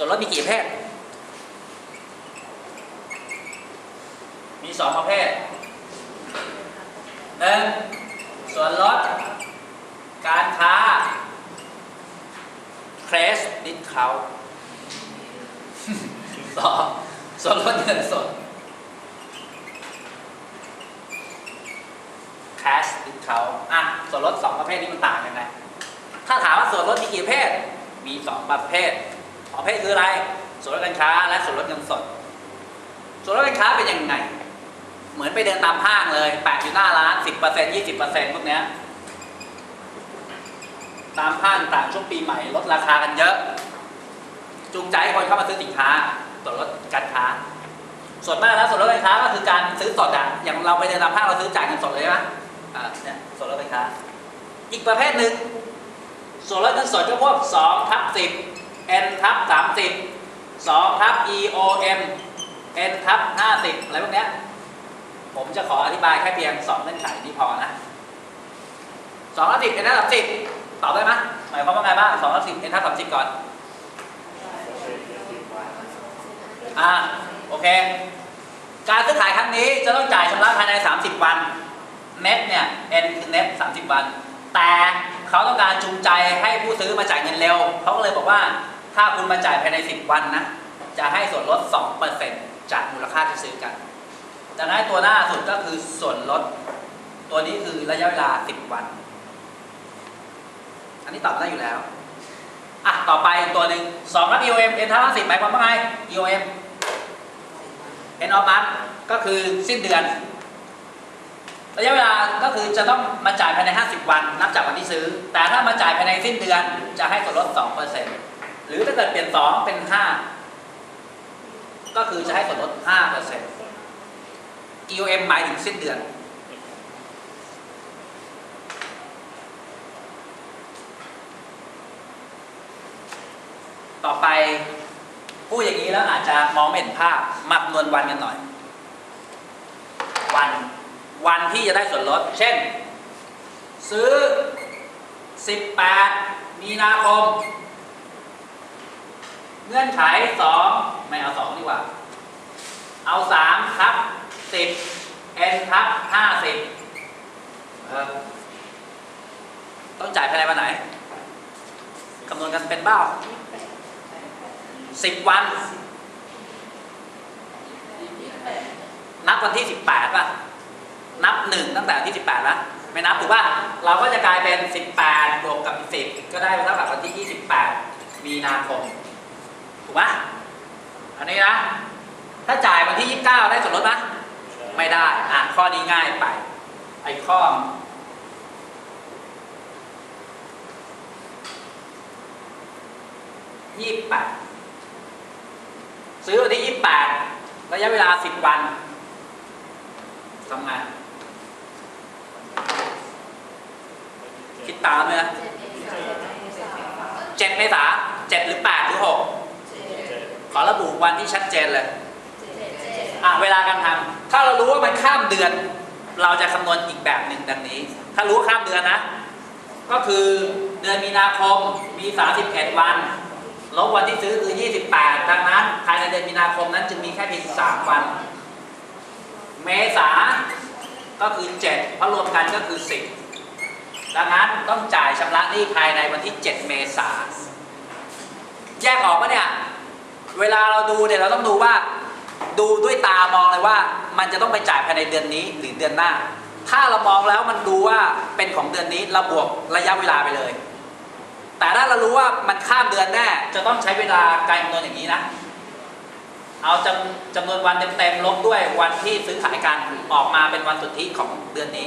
ส่วนลดมีกี่ประเภทมีสองประเภทหนึ่งส่วนลดการค้าเครสดิสเขาสองส่วนลดเงินสด cash discount อะส่วนลดสองประเภทนี้มันต่างกันไงถ้าถามว่าส่วนลดมีกี่ประเภทมีสองประเภท ประเภทคืออะไรส่วนลดการค้าและส่วนลดเงินสด ส่วนลดการค้าเป็นยังไง เหมือนไปเดินตามห้างเลยแปะอยู่หน้าร้าน10% 20%พวกเนี้ยตามห้างต่างช่วงปีใหม่ลดราคากันเยอะ จูงใจให้คนเข้ามาซื้อสินค้า ส่วนลดการค้า ส่วนมากแล้วส่วนลดการค้าก็คือการซื้อสดอะอย่างเราไปเดินตามห้างเราซื้อจ่ายเงินสดเลยใช่ไหมอ่าเนี่ยส่วนลดการค้า อีกประเภทหนึ่งส่วนลดเงินสดก็พวก2ทับ10 n ทับ30 2ทับ eom n ทับ50 อะไรพวกเนี้ย ผมจะขออธิบายแค่เพียง 2 เงื่อนไขนี้พอนะ2ทับ10 n ทับ30 ตอบได้ไหมหมายความว่าไงบ้าง2ทับ10 n ทับ30 ก่อน อ่า โอเค การซื้อขายครั้งนี้จะต้องจ่ายชำระภายใน 30 วัน เน็ตเนี่ย N คือเน็ต30 วัน แต่เขาต้องการจูงใจให้ผู้ซื้อมาจ่ายเงินเร็ว เขาก็เลยบอกว่า ถ้าคุณมาจ่ายภายใน 10 วันนะ จะให้ส่วนลด 2%จากมูลค่าที่ซื้อกันดังนั้นตัวหน้าสุดก็คือส่วนลด ตัวนี้คือระยะเวลา 10 วัน อันนี้ตอบได้อยู่แล้ว อะ ต่อไปตัวหนึ่ง2รับ EOM N ทั้ง10หมายความว่าไง EOM N of month ก็คือสิ้นเดือน ระยะเวลาก็คือจะต้องมาจ่ายภายใน 50 วัน นับจากวันที่ซื้อ แต่ถ้ามาจ่ายภายในสิ้นเดือนจะให้ส่วนลด 2% หรือถ้าเกิดเปลี่ยน2เป็น5ก็คือจะให้ส่วนลด5% EOM หมายถึงสิ้นเดือน ต่อไปพูดอย่างนี้แล้วอาจจะมองไม่เห็นภาพมาคำนวณวันกันหน่อย วันวันที่จะได้ส่วนลด เช่น ซื้อ 18 มีนาคม เงื่อนไข2ไม่เอา2ดีกว่า เอา3ทับ10 n ทับ50เออต้องจ่ายภายในวันไหนคำนวณกันเป็นเบ้า10วัน นับวันที่18ป่ะ นับหนึ่งตั้งแต่วันที่18ละไม่นับถูกป่ะ เราก็จะกลายเป็น18บวกกับ10ก็ได้เท่ากับวันที่28มีนาคม ถูกป่ะอันนี้นะ ถ้าจ่ายวันที่ 29 ได้ส่วนลดไหมไม่ได้ อะ ข้อนี้ง่ายไป ไอ้ข้อยี่สิบแปดซื้อวันที่ยี่สิบแปดระยะเวลาสิบวันทำไงานคิดตามเลยนะเจ็ดเมษาเจ็ดหรือแปดหรือหกข อระบุวันที่ชัดเจนเลยอะเวลาการทำถ้าเรารู้ว่ามันข้ามเดือน เราจะคำนวณอีกแบบหนึ่งดังนี้ ถ้ารู้ว่าข้ามเดือนนะ ก็คือเดือนมีนาคมมี 31 วันลบวันที่ซื้อคือ 28 ดังนั้นภายในเดือนมีนาคมนั้นจึงมีแค่เพียง 3 วัน เมษาก็คือ 7 เพราะรวมกันก็คือ 10 ดังนั้นต้องจ่ายชำระหนี้ภายในวันที่ 7 เมษาแยกออกปะเนี่ย เวลาเราดูเนี่ยเราต้องดูว่า ดูด้วยตามองเลยว่า มันจะต้องไปจ่ายภายในเดือนนี้หรือเดือนหน้า ถ้าเรามองแล้วมันดูว่าเป็นของเดือนนี้เราบวกระยะเวลาไปเลย แต่ถ้าเรารู้ว่ามันข้ามเดือนแน่จะต้องใช้เวลาการคำนวณอย่างนี้นะ เอาจำจำนวนวันเต็มๆลบด้วยวันที่ซื้อขายกันออกมาเป็นวันสุทธิของเดือนนี้